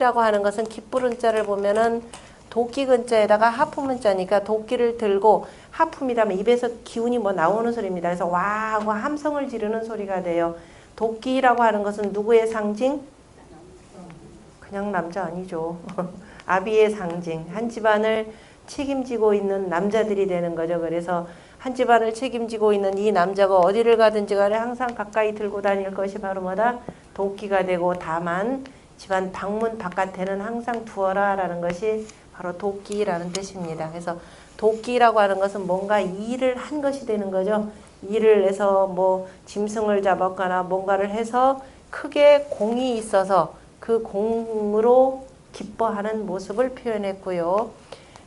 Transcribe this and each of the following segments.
라고 하는 것은 기쁘른 자를 보면은 도끼 근자에다가 하품 문자니까 도끼를 들고 하품이라면 입에서 기운이 뭐 나오는 소리입니다. 그래서 와 하고 함성을 지르는 소리가 돼요. 도끼라고 하는 것은 누구의 상징? 그냥 남자 아니죠. 아비의 상징. 한 집안을 책임지고 있는 남자들이 되는 거죠. 그래서 한 집안을 책임지고 있는 이 남자가 어디를 가든지 간에 항상 가까이 들고 다닐 것이 바로 뭐다? 도끼가 되고 다만 집안 방문 바깥에는 항상 두어라라는 것이 바로 도끼라는 뜻입니다. 그래서 도끼라고 하는 것은 뭔가 일을 한 것이 되는 거죠. 일을 해서 뭐 짐승을 잡았거나 뭔가를 해서 크게 공이 있어서 그 공으로 기뻐하는 모습을 표현했고요.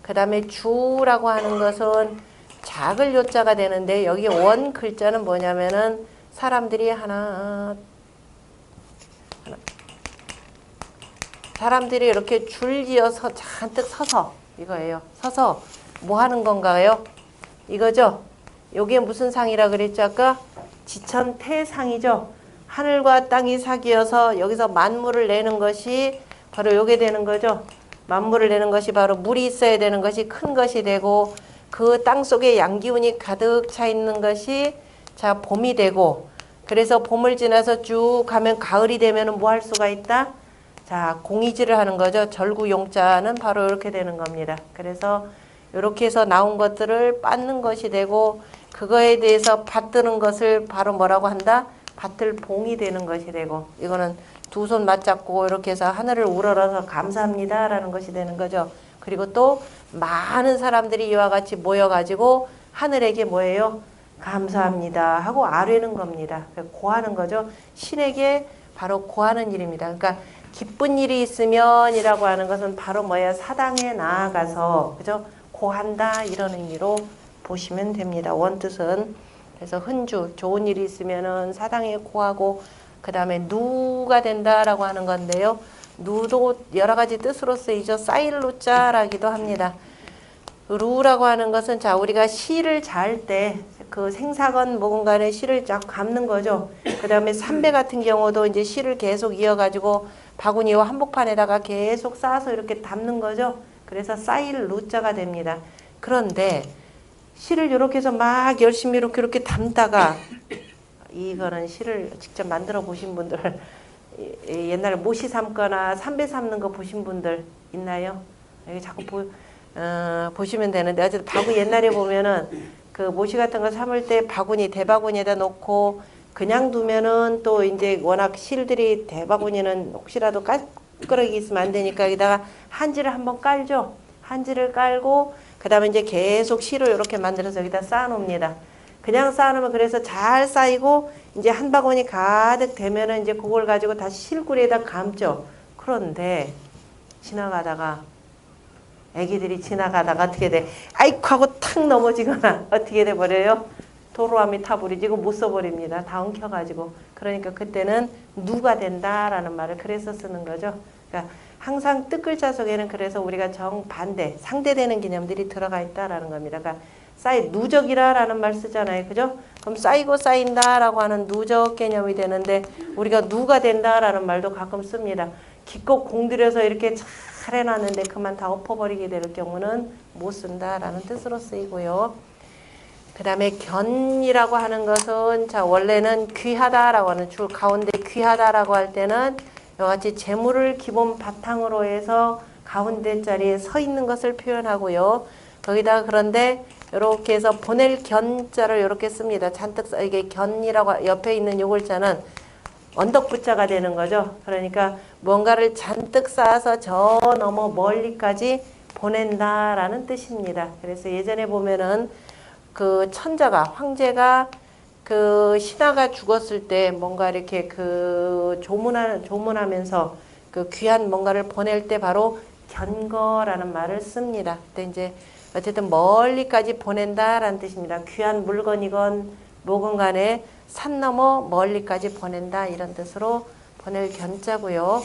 그 다음에 주라고 하는 것은 작을 요자가 되는데 여기 원 글자는 뭐냐면은 사람들이 하나 사람들이 이렇게 줄지어서 잔뜩 서서 이거예요. 서서 뭐 하는 건가요? 이거죠. 요게 무슨 상이라 그랬죠 아까? 지천태상이죠. 하늘과 땅이 사귀어서 여기서 만물을 내는 것이 바로 요게 되는 거죠. 만물을 내는 것이 바로 물이 있어야 되는 것이 큰 것이 되고 그 땅 속에 양기운이 가득 차 있는 것이 자 봄이 되고 그래서 봄을 지나서 쭉 가면 가을이 되면 은 뭐 할 수가 있다? 자, 공이지를 하는 거죠. 절구 용자는 바로 이렇게 되는 겁니다. 그래서 이렇게 해서 나온 것들을 빻는 것이 되고 그거에 대해서 받드는 것을 바로 뭐라고 한다? 받들 봉이 되는 것이 되고 이거는 두 손 맞잡고 이렇게 해서 하늘을 우러러서 감사합니다 라는 것이 되는 거죠. 그리고 또 많은 사람들이 이와 같이 모여가지고 하늘에게 뭐예요? 감사합니다 하고 아뢰는 겁니다. 고하는 거죠. 신에게 바로 고하는 일입니다. 그러니까 기쁜 일이 있으면이라고 하는 것은 바로 뭐야 사당에 나아가서 그죠 고한다 이런 의미로 보시면 됩니다. 원뜻은 그래서 흔주 좋은 일이 있으면은 사당에 고하고 그 다음에 누가 된다라고 하는 건데요. 누도 여러 가지 뜻으로 쓰이죠. 사일루자라기도 합니다. 루라고 하는 것은 자 우리가 시를 잘 때 그 생사건 뭐건 간에 시를 쫙 감는 거죠. 그 다음에 삼배 같은 경우도 이제 시를 계속 이어가지고 바구니와 한복판에다가 계속 쌓아서 이렇게 담는 거죠. 그래서 쌓일 루자가 됩니다. 그런데 시를 이렇게 해서 막 열심히 이렇게 이렇게 담다가 이거는 시를 직접 만들어 보신 분들 옛날에 모시 삶거나 삼배 삶는 거 보신 분들 있나요? 여기 자꾸 보, 어, 보시면 되는데 어쨌든 바구 옛날에 보면은 그 모시 같은 거 삶을 때 바구니 대바구니에다 놓고 그냥 두면은 또 이제 워낙 실들이 대바구니는 혹시라도 까끄러기 있으면 안 되니까 여기다가 한지를 한번 깔죠. 한지를 깔고 그 다음에 이제 계속 실을 이렇게 만들어서 여기다 쌓아놓습니다. 그냥 쌓아놓으면 그래서 잘 쌓이고 이제 한 바구니 가득 되면은 이제 그걸 가지고 다시 실구리에다 감죠. 그런데 지나가다가 애기들이 지나가다가 어떻게 돼? 아이쿠 하고 탁 넘어지거나 어떻게 돼 버려요? 도로함이 타버리 지고 못 써버립니다. 다 엉켜가지고. 그러니까 그때는 누가 된다라는 말을 그래서 쓰는 거죠. 그러니까 항상 뜻글자 속에는 그래서 우리가 정반대, 상대되는 개념들이 들어가 있다라는 겁니다. 그러니까 쌓이 누적이라라는 말 쓰잖아요. 그죠? 그럼 쌓이고 쌓인다라고 하는 누적 개념이 되는데 우리가 누가 된다라는 말도 가끔 씁니다. 기껏 공들여서 이렇게 잘 해놨는데 그만 다 엎어버리게 될 경우는 못 쓴다라는 뜻으로 쓰이고요. 그 다음에 견이라고 하는 것은 자 원래는 귀하다라고 하는 줄 가운데 귀하다라고 할 때는 이같이 재물을 기본 바탕으로 해서 가운데 자리에 서 있는 것을 표현하고요. 거기다가 그런데 이렇게 해서 보낼 견자를 이렇게 씁니다. 잔뜩 써 이게 견이라고 옆에 있는 요 글자는 언덕붙자가 되는 거죠. 그러니까 뭔가를 잔뜩 쌓아서 저 너머 멀리까지 보낸다라는 뜻입니다. 그래서 예전에 보면은 그 천자가 황제가 그 신하가 죽었을 때 뭔가 이렇게 그 조문하, 조문하면서 그 귀한 뭔가를 보낼 때 바로 견거라는 말을 씁니다. 근데 이제 어쨌든 멀리까지 보낸다라는 뜻입니다. 귀한 물건이건 뭐건 간에 산 넘어 멀리까지 보낸다 이런 뜻으로 보낼 견자고요.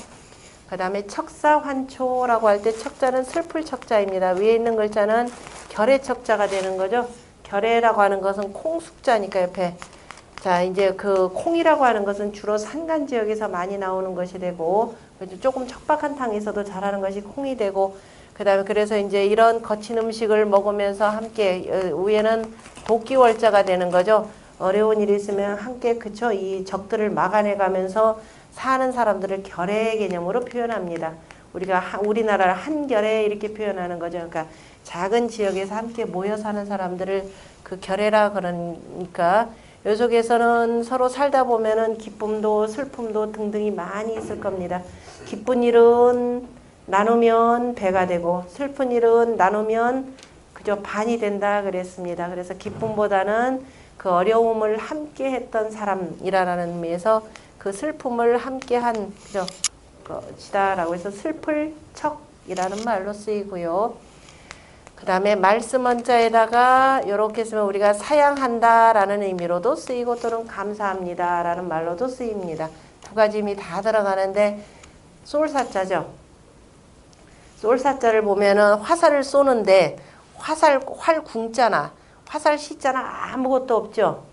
그 다음에 척사환초라고 할 때 척자는 슬플 척자입니다. 위에 있는 글자는 결의 척자가 되는 거죠. 결의라고 하는 것은 콩 숙자니까 옆에 자, 이제 그 콩이라고 하는 것은 주로 산간 지역에서 많이 나오는 것이 되고, 조금 척박한 땅에서도 자라는 것이 콩이 되고, 그 다음에 그래서 이제 이런 거친 음식을 먹으면서 함께, 어, 위에는 도끼월자가 되는 거죠. 어려운 일이 있으면 함께, 그쵸? 이 적들을 막아내 가면서 사는 사람들을 결의 개념으로 표현합니다. 우리가 하- 우리나라를 한결에 이렇게 표현하는 거죠. 그러니까 작은 지역에서 함께 모여 사는 사람들을 그 결애라 그러니까 요 속에서는 서로 살다 보면은 기쁨도 슬픔도 등등이 많이 있을 겁니다. 기쁜 일은 나누면 배가 되고 슬픈 일은 나누면 그저 반이 된다 그랬습니다. 그래서 기쁨보다는 그 어려움을 함께 했던 사람이라는 의미에서 그 슬픔을 함께 한 그죠 것이다라고 해서 슬플 척이라는 말로 쓰이고요. 그 다음에 말씀 원자에다가 이렇게 쓰면 우리가 사양한다라는 의미로도 쓰이고 또는 감사합니다라는 말로도 쓰입니다. 두 가지 의미 다 들어가는데 쏠사자죠. 쏠사자를 보면은 화살을 쏘는데 화살 활 궁자나 화살 시자나 아무것도 없죠.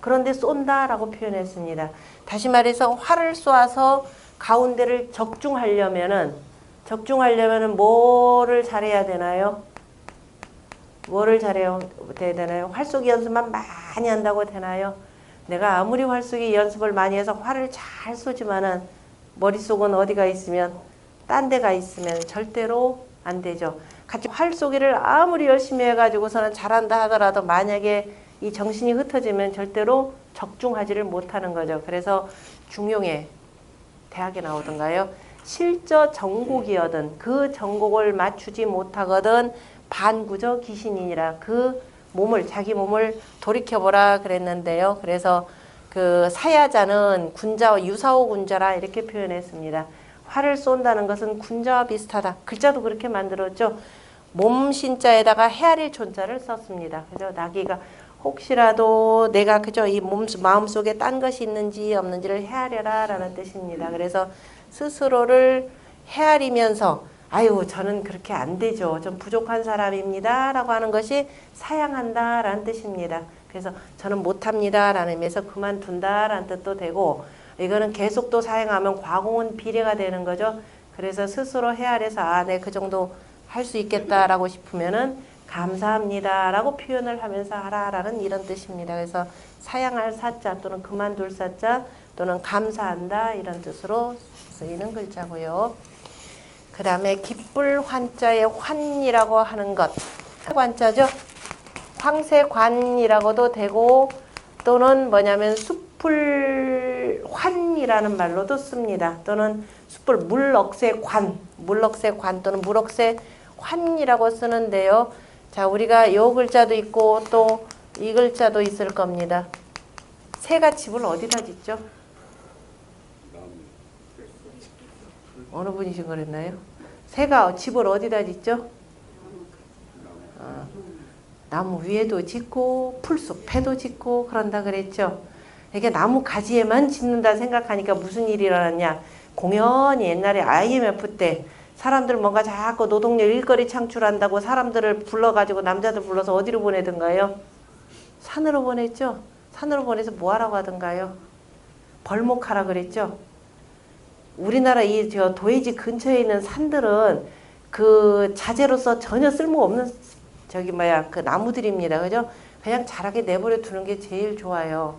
그런데 쏜다라고 표현했습니다. 다시 말해서 활을 쏘아서 가운데를 적중하려면은 적중하려면은 뭐를 잘해야 되나요? 뭐를 잘해야 되나요? 활쏘기 연습만 많이 한다고 되나요? 내가 아무리 활쏘기 연습을 많이 해서 활을 잘 쏘지만은 머릿속은 어디가 있으면 딴 데가 있으면 절대로 안 되죠. 같이 활 쏘기를 아무리 열심히 해가지고서는 잘한다 하더라도 만약에 이 정신이 흩어지면 절대로 적중하지를 못하는 거죠. 그래서 중용에 대학에 나오던가요. 실저 정곡이거든 그 정곡을 맞추지 못하거든 반구저 귀신이니라 그 몸을 자기 몸을 돌이켜보라 그랬는데요. 그래서 그 사야자는 군자와 유사호 군자라 이렇게 표현했습니다. 활을 쏜다는 것은 군자와 비슷하다. 글자도 그렇게 만들었죠. 몸 신자에다가 헤아릴 존자를 썼습니다. 그래서 나기가 혹시라도 내가 그저 이 몸, 마음 속에 딴 것이 있는지 없는지를 헤아려라 라는 뜻입니다. 그래서 스스로를 헤아리면서 아유 저는 그렇게 안 되죠. 좀 부족한 사람입니다 라고 하는 것이 사양한다 라는 뜻입니다. 그래서 저는 못합니다 라는 의미에서 그만둔다 라는 뜻도 되고 이거는 계속 또 사용하면 과공은 비례가 되는 거죠. 그래서 스스로 헤아려서 아, 네, 그 정도 할 수 있겠다라고 싶으면은 감사합니다라고 표현을 하면서 하라라는 이런 뜻입니다. 그래서 사양할 사자 또는 그만둘 사자 또는 감사한다 이런 뜻으로 쓰이는 글자고요. 그 다음에 기쁠 환자의 환이라고 하는 것 환자죠. 황새관이라고도 되고 또는 뭐냐면 숲을 환이라는 말로도 씁니다. 또는 숲을 물억새관, 물억새관 또는 물억새 환이라고 쓰는데요. 자, 우리가 요 글자도 있고 또 이 글자도 있을 겁니다. 새가 집을 어디다 짓죠? 어느 분이신 거랬나요? 새가 집을 어디다 짓죠? 어, 나무 위에도 짓고 풀숲에도 짓고 그런다 그랬죠. 이게 나무 가지에만 짓는다 생각하니까 무슨 일이 일어났냐? 공연히 옛날에 IMF 때 사람들 뭔가 자꾸 노동력 일거리 창출한다고 사람들을 불러가지고 남자들 불러서 어디로 보내든가요? 산으로 보냈죠. 산으로 보내서 뭐 하라고 하던가요? 벌목하라 그랬죠. 우리나라 이 저 도해지 근처에 있는 산들은 그 자재로서 전혀 쓸모 없는 저기 뭐야 그 나무들입니다. 그죠? 그냥 자라게 내버려 두는 게 제일 좋아요.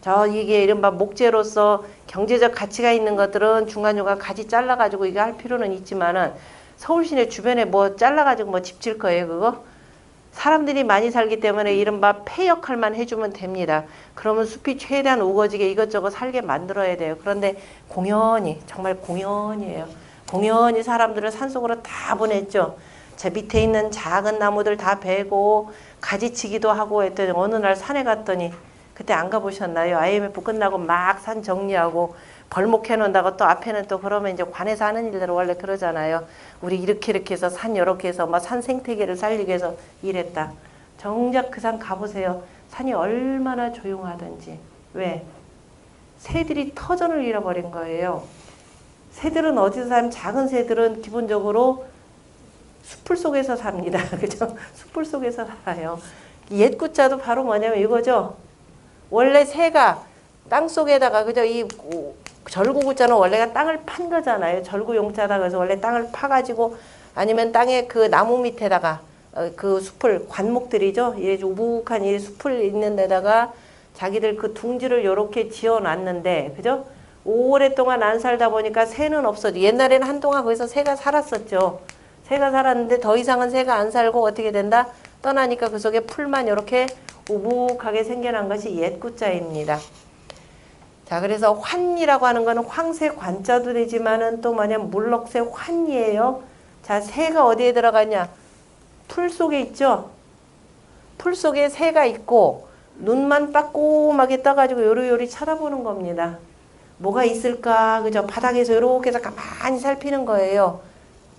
저 이게 이른바 목재로서 경제적 가치가 있는 것들은 중간중간 가지 잘라가지고 이거 할 필요는 있지만은 서울 시내 주변에 뭐 잘라가지고 뭐 집 질 거예요 그거? 사람들이 많이 살기 때문에 이른바 폐 역할만 해주면 됩니다. 그러면 숲이 최대한 우거지게 이것저것 살게 만들어야 돼요. 그런데 공연히 정말 공연이에요. 공연히 사람들을 산속으로 다 보냈죠. 제 밑에 있는 작은 나무들 다 베고 가지치기도 하고 했더니 어느 날 산에 갔더니 그때 안 가보셨나요? IMF 끝나고 막 산 정리하고 벌목해 놓는다고 또 앞에는 또 그러면 이제 관에서 하는 일대로 원래 그러잖아요. 우리 이렇게 이렇게 해서 산 이렇게 해서 막 산 생태계를 살리기 위해서 일했다. 정작 그 산 가보세요. 산이 얼마나 조용하든지. 왜? 새들이 터전을 잃어버린 거예요. 새들은 어디서 사면 작은 새들은 기본적으로 숲을 속에서 삽니다. 그죠? 숲을 속에서 살아요. 옛 구자도 바로 뭐냐면 이거죠. 원래 새가 땅 속에다가 그죠 이 오- 절구구자는 원래가 땅을 판 거잖아요. 절구용자다 그래서 원래 땅을 파가지고 아니면 땅에 그 나무 밑에다가 어, 그 숲을 관목들이죠. 이 우북한 이 숲을 있는 데다가 자기들 그 둥지를 요렇게 지어 놨는데 그죠? 오랫동안 안 살다 보니까 새는 없어져. 옛날에는 한동안 거기서 새가 살았었죠. 새가 살았는데 더 이상은 새가 안 살고 어떻게 된다? 떠나니까 그 속에 풀만 이렇게 우북하게 생겨난 것이 옛 구자입니다. 자, 그래서 환이라고 하는 거는 황새 관자도 되지만은 또 뭐냐 물럭새 환이에요. 자, 새가 어디에 들어가냐? 풀 속에 있죠. 풀 속에 새가 있고 눈만 빠꼼하게 떠가지고 요리요리 쳐다보는 겁니다. 뭐가 있을까? 그죠? 바닥에서 이렇게 해서 가만히 살피는 거예요.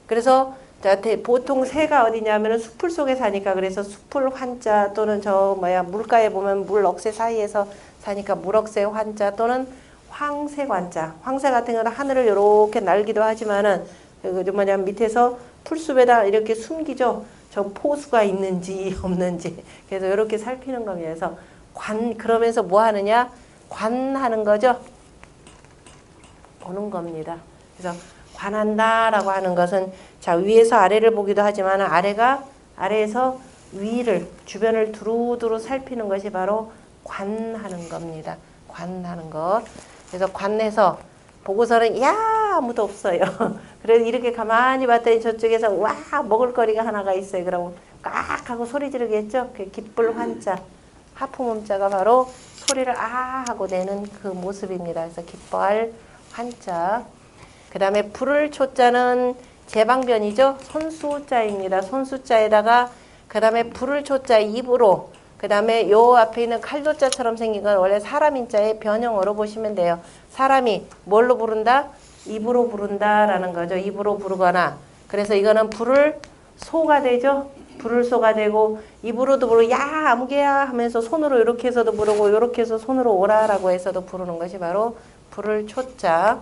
그래서 자, 대- 보통 새가 어디냐면은 숲풀 속에 사니까 그래서 숲풀 환자 또는 저 뭐야 물가에 보면 물 억새 사이에서 사니까 물억새 환자 또는 황새 관자. 황새 같은 경우는 하늘을 이렇게 날기도 하지만은 그 뭐냐 밑에서 풀숲에다 이렇게 숨기죠. 저 포수가 있는지 없는지 그래서 이렇게 살피는 겁니다. 그래서 관 그러면서 뭐 하느냐 관하는 거죠. 보는 겁니다. 그래서 관한다라고 하는 것은 자 위에서 아래를 보기도 하지만 아래가 아래에서 위를 주변을 두루두루 살피는 것이 바로 관하는 겁니다. 관하는 것. 그래서 관에서 보고서는 야 아무도 없어요. 그래서 이렇게 가만히 봤더니 저쪽에서 와 먹을거리가 하나가 있어요. 그럼 깍 하고 소리 지르겠죠. 그 기쁠 환자 하품음자가 바로 소리를 아 하고 내는 그 모습입니다. 그래서 기뻐할 환자. 그 다음에 불을 초자는 제방변이죠. 손수자입니다. 손수자에다가 그 다음에 불을 초자 입으로 그 다음에 요 앞에 있는 칼도자처럼 생긴 건 원래 사람인자의 변형어로 보시면 돼요. 사람이 뭘로 부른다? 입으로 부른다라는 거죠. 입으로 부르거나 그래서 이거는 불을 소가 되죠. 불을 소가 되고 입으로도 부르고 야 아무개야 하면서 손으로 이렇게 해서도 부르고 이렇게 해서 손으로 오라라고 해서도 부르는 것이 바로 불을 초자.